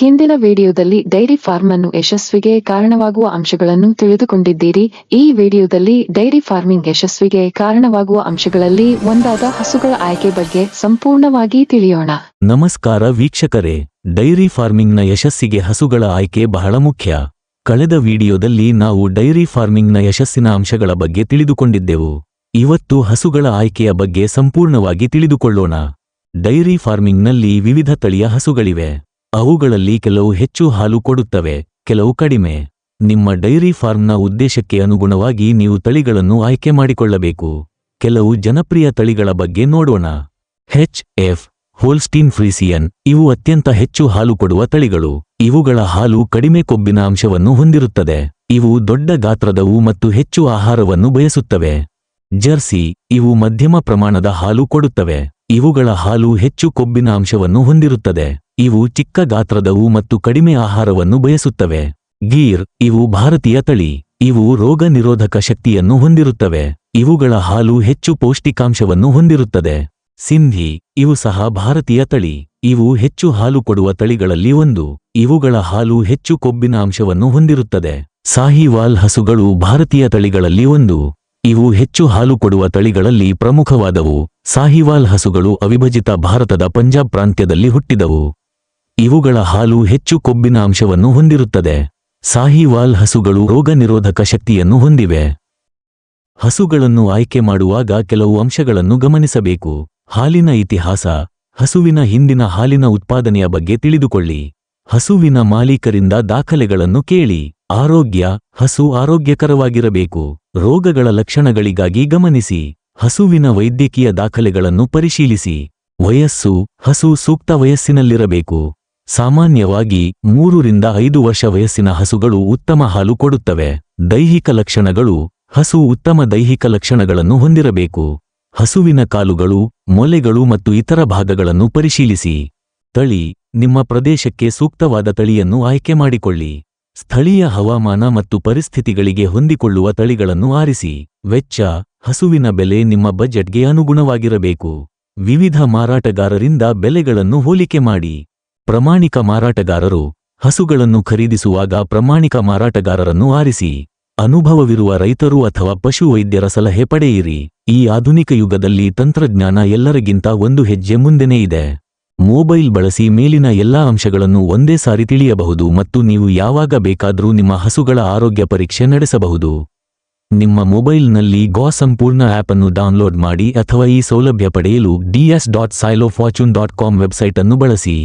ಹಿಂದಿನ ವಿಡಿಯೋದಲ್ಲಿ dairy farm ಅನ್ನು ಯಶಸ್ವಿಗೆ ಕಾರಣವಾಗುವ ಅಂಶಗಳನ್ನು ತಿಳಿದುಕೊಂಡಿದ್ದೀರಿ. ಈ ವಿಡಿಯೋದಲ್ಲಿ ಡೈರಿ ಫಾರ್ಮಿಂಗ್ ಯಶಸ್ವಿಗೆ ಕಾರಣವಾಗುವ ಅಂಶಗಳಲ್ಲಿ ಒಂದಾದ ಹಸುಗಳ ಆಯ್ಕೆ ಬಗ್ಗೆ ಸಂಪೂರ್ಣವಾಗಿ ತಿಳಿಯೋಣ. ನಮಸ್ಕಾರ ವೀಕ್ಷಕರೇ. ಡೈರಿ ಫಾರ್ಮಿಂಗ್ನ ಯಶಸ್ಸಿಗೆ ಹಸುಗಳ ಆಯ್ಕೆ ಬಹಳ ಮುಖ್ಯ. ಕಳೆದ ವಿಡಿಯೋದಲ್ಲಿ ನಾವು ಡೈರಿ ಫಾರ್ಮಿಂಗ್ನ ಯಶಸ್ಸಿನ ಅಂಶಗಳ ಬಗ್ಗೆ ತಿಳಿದುಕೊಂಡಿದ್ದೆವು. ಇವತ್ತು ಹಸುಗಳ ಆಯ್ಕೆಯ ಬಗ್ಗೆ ಸಂಪೂರ್ಣವಾಗಿ ತಿಳಿದುಕೊಳ್ಳೋಣ. ಡೈರಿ ಫಾರ್ಮಿಂಗ್ನಲ್ಲಿ ವಿವಿಧ ತಳಿಯ ಹಸುಗಳಿವೆ. ಅವುಗಳಲ್ಲಿ ಕೆಲವು ಹೆಚ್ಚು ಹಾಲು ಕೊಡುತ್ತವೆ, ಕೆಲವು ಕಡಿಮೆ. ನಿಮ್ಮ ಡೈರಿ ಫಾರ್ಮ್ನ ಉದ್ದೇಶಕ್ಕೆ ಅನುಗುಣವಾಗಿ ನೀವು ತಳಿಗಳನ್ನು ಆಯ್ಕೆ ಮಾಡಿಕೊಳ್ಳಬೇಕು. ಕೆಲವು ಜನಪ್ರಿಯ ತಳಿಗಳ ಬಗ್ಗೆ ನೋಡೋಣ. ಹೆಚ್ ಎಫ್ ಹೋಲ್ಸ್ಟೀನ್ ಫ್ರೀಸಿಯನ್ ಇವು ಅತ್ಯಂತ ಹೆಚ್ಚು ಹಾಲು ಕೊಡುವ ತಳಿಗಳು. ಇವುಗಳ ಹಾಲು ಕಡಿಮೆ ಕೊಬ್ಬಿನ ಅಂಶವನ್ನು ಹೊಂದಿರುತ್ತದೆ. ಇವು ದೊಡ್ಡ ಗಾತ್ರದವು ಮತ್ತು ಹೆಚ್ಚು ಆಹಾರವನ್ನು ಬಯಸುತ್ತವೆ. ಜರ್ಸಿ, ಇವು ಮಧ್ಯಮ ಪ್ರಮಾಣದ ಹಾಲು ಕೊಡುತ್ತವೆ. ಇವುಗಳ ಹಾಲು ಹೆಚ್ಚು ಕೊಬ್ಬಿನ ಅಂಶವನ್ನು ಹೊಂದಿರುತ್ತದೆ. ಇವು ಚಿಕ್ಕ ಗಾತ್ರದವು ಮತ್ತು ಕಡಿಮೆ ಆಹಾರವನ್ನು ಬಯಸುತ್ತವೆ. ಗೀರ್, ಇವು ಭಾರತೀಯ ತಳಿ. ಇವು ರೋಗ ನಿರೋಧಕ ಶಕ್ತಿಯನ್ನು ಹೊಂದಿರುತ್ತವೆ. ಇವುಗಳ ಹಾಲು ಹೆಚ್ಚು ಪೌಷ್ಟಿಕಾಂಶವನ್ನು ಹೊಂದಿರುತ್ತದೆ. ಸಿಂಧಿ, ಇವು ಸಹ ಭಾರತೀಯ ತಳಿ. ಇವು ಹೆಚ್ಚು ಹಾಲು ಕೊಡುವ ತಳಿಗಳಲ್ಲಿ ಒಂದು. ಇವುಗಳ ಹಾಲು ಹೆಚ್ಚು ಕೊಬ್ಬಿನ ಅಂಶವನ್ನು ಹೊಂದಿರುತ್ತದೆ. ಸಾಹಿವಾಲ್ ಹಸುಗಳು ಭಾರತೀಯ ತಳಿಗಳಲ್ಲಿ ಒಂದು. ಇವು ಹೆಚ್ಚು ಹಾಲು ಕೊಡುವ ತಳಿಗಳಲ್ಲಿ ಪ್ರಮುಖವಾದವು. ಸಾಹಿವಾಲ್ ಹಸುಗಳು ಅವಿಭಜಿತ ಭಾರತದ ಪಂಜಾಬ್ ಪ್ರಾಂತ್ಯದಲ್ಲಿ ಹುಟ್ಟಿದವು. ಇವುಗಳ ಹಾಲು ಹೆಚ್ಚು ಕೊಬ್ಬಿನ ಅಂಶವನ್ನು ಹೊಂದಿರುತ್ತದೆ. ಸಾಹಿವಾಲ್ ಹಸುಗಳು ರೋಗನಿರೋಧಕ ಶಕ್ತಿಯನ್ನು ಹೊಂದಿವೆ. ಹಸುಗಳನ್ನು ಆಯ್ಕೆ ಮಾಡುವಾಗ ಕೆಲವು ಅಂಶಗಳನ್ನು ಗಮನಿಸಬೇಕು. ಹಾಲಿನ ಇತಿಹಾಸ, ಹಸುವಿನ ಹಿಂದಿನ ಹಾಲಿನ ಉತ್ಪಾದನೆಯ ಬಗ್ಗೆ ತಿಳಿದುಕೊಳ್ಳಿ. ಹಸುವಿನ ಮಾಲೀಕರಿಂದ ದಾಖಲೆಗಳನ್ನು ಕೇಳಿ. ಆರೋಗ್ಯ, ಹಸು ಆರೋಗ್ಯಕರವಾಗಿರಬೇಕು. ರೋಗಗಳ ಲಕ್ಷಣಗಳಿಗಾಗಿ ಗಮನಿಸಿ. ಹಸುವಿನ ವೈದ್ಯಕೀಯ ದಾಖಲೆಗಳನ್ನು ಪರಿಶೀಲಿಸಿ. ವಯಸ್ಸು, ಹಸು ಸೂಕ್ತ ವಯಸ್ಸಿನಲ್ಲಿರಬೇಕು. ಸಾಮಾನ್ಯವಾಗಿ ಮೂರರಿಂದ ಐದು ವರ್ಷ ವಯಸ್ಸಿನ ಹಸುಗಳು ಉತ್ತಮ ಹಾಲು ಕೊಡುತ್ತವೆ. ದೈಹಿಕ ಲಕ್ಷಣಗಳು, ಹಸು ಉತ್ತಮ ದೈಹಿಕ ಲಕ್ಷಣಗಳನ್ನು ಹೊಂದಿರಬೇಕು. ಹಸುವಿನ ಕಾಲುಗಳು, ಮೊಲೆಗಳು ಮತ್ತು ಇತರ ಭಾಗಗಳನ್ನು ಪರಿಶೀಲಿಸಿ. ತಳಿ, ನಿಮ್ಮ ಪ್ರದೇಶಕ್ಕೆ ಸೂಕ್ತವಾದ ತಳಿಯನ್ನು ಆಯ್ಕೆ ಮಾಡಿಕೊಳ್ಳಿ. ಸ್ಥಳೀಯ ಹವಾಮಾನ ಮತ್ತು ಪರಿಸ್ಥಿತಿಗಳಿಗೆ ಹೊಂದಿಕೊಳ್ಳುವ ತಳಿಗಳನ್ನು ಆರಿಸಿ. ವೆಚ್ಚ, ಹಸುವಿನ ಬೆಲೆ ನಿಮ್ಮ ಬಜೆಟ್ಗೆ ಅನುಗುಣವಾಗಿರಬೇಕು. ವಿವಿಧ ಮಾರಾಟಗಾರರಿಂದ ಬೆಲೆಗಳನ್ನು ಹೋಲಿಕೆ ಮಾಡಿ. ಪ್ರಮಾಣಿಕ ಮಾರಾಟಗಾರರು ಹಸುಗಳನ್ನು ಖರೀದಿಸುವಾಗ ಪ್ರಮಾಣಿಕ ಮಾರಾಟಗಾರರನ್ನು ಆರಿಸಿ, ಅನುಭವವಿರುವ ರೈತರು ಅಥವಾ ಪಶುವೈದ್ಯರ ಸಲಹೆ ಪಡೆಯಿರಿ. ಈ ಆಧುನಿಕ ಯುಗದಲ್ಲಿ ತಂತ್ರಜ್ಞಾನ ಎಲ್ಲರಿಗಿಂತ ಒಂದು ಹೆಜ್ಜೆ ಮುಂದೆನೇ ಇದೆ. ಮೊಬೈಲ್ ಬಳಸಿ ಮೇಲಿನ ಎಲ್ಲಾ ಅಂಶಗಳನ್ನು ಒಂದೇ ಸಾರಿ ತಿಳಿಯಬಹುದು ಮತ್ತು ನೀವು ಯಾವಾಗ ಬೇಕಾದರೂ ನಿಮ್ಮ ಹಸುಗಳ ಆರೋಗ್ಯ ಪರೀಕ್ಷೆ ನಡೆಸಬಹುದು. ನಿಮ್ಮ ಮೊಬೈಲ್ನಲ್ಲಿ ಗೋ ಸಂಪೂರ್ಣ ಆಪ್ ಅನ್ನು ಡೌನ್ಲೋಡ್ ಮಾಡಿ ಅಥವಾ ಈ ಸೌಲಭ್ಯ ಪಡೆಯಲು DS dot silo fortune dot com website ಅನ್ನು ಬಳಸಿ.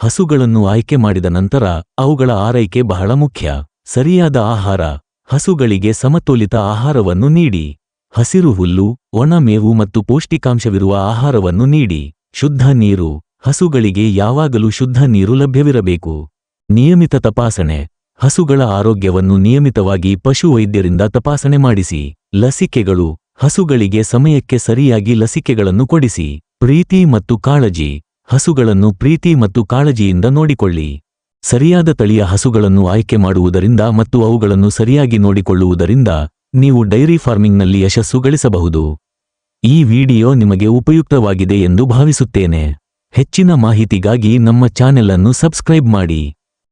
ಹಸುಗಳನ್ನು ಆಯ್ಕೆ ಮಾಡಿದ ನಂತರ ಅವುಗಳ ಆರೈಕೆ ಬಹಳ ಮುಖ್ಯ. ಸರಿಯಾದ ಆಹಾರ, ಹಸುಗಳಿಗೆ ಸಮತೋಲಿತ ಆಹಾರವನ್ನು ನೀಡಿ. ಹಸಿರು ಹುಲ್ಲು, ಒಣ ಮೇವು ಮತ್ತು ಪೌಷ್ಟಿಕಾಂಶವಿರುವ ಆಹಾರವನ್ನು ನೀಡಿ. ಶುದ್ಧ ನೀರು, ಹಸುಗಳಿಗೆ ಯಾವಾಗಲೂ ಶುದ್ಧ ನೀರು ಲಭ್ಯವಿರಬೇಕು. ನಿಯಮಿತ ತಪಾಸಣೆ, ಹಸುಗಳ ಆರೋಗ್ಯವನ್ನು ನಿಯಮಿತವಾಗಿ ಪಶುವೈದ್ಯರಿಂದ ತಪಾಸಣೆ ಮಾಡಿಸಿ. ಲಸಿಕೆಗಳು, ಹಸುಗಳಿಗೆ ಸಮಯಕ್ಕೆ ಸರಿಯಾಗಿ ಲಸಿಕೆಗಳನ್ನು ಕೊಡಿಸಿ. ಪ್ರೀತಿ ಮತ್ತು ಕಾಳಜಿ ಹಸುಗಳನ್ನು ಪ್ರೀತಿ ಮತ್ತು ಕಾಳಜಿಯಿಂದ ನೋಡಿಕೊಳ್ಳಿ. ಸರಿಯಾದ ತಳಿಯ ಹಸುಗಳನ್ನು ಆಯ್ಕೆ ಮಾಡುವುದರಿಂದ ಮತ್ತು ಅವುಗಳನ್ನು ಸರಿಯಾಗಿ ನೋಡಿಕೊಳ್ಳುವುದರಿಂದ ನೀವು ಡೈರಿ ಫಾರ್ಮಿಂಗ್ನಲ್ಲಿ ಯಶಸ್ಸು ಗಳಿಸಬಹುದು. ಈ ವಿಡಿಯೋ ನಿಮಗೆ ಉಪಯುಕ್ತವಾಗಿದೆ ಎಂದು ಭಾವಿಸುತ್ತೇನೆ. ಹೆಚ್ಚಿನ ಮಾಹಿತಿಗಾಗಿ ನಮ್ಮ ಚಾನೆಲ್ ಅನ್ನು ಸಬ್ಸ್ಕ್ರೈಬ್ ಮಾಡಿ.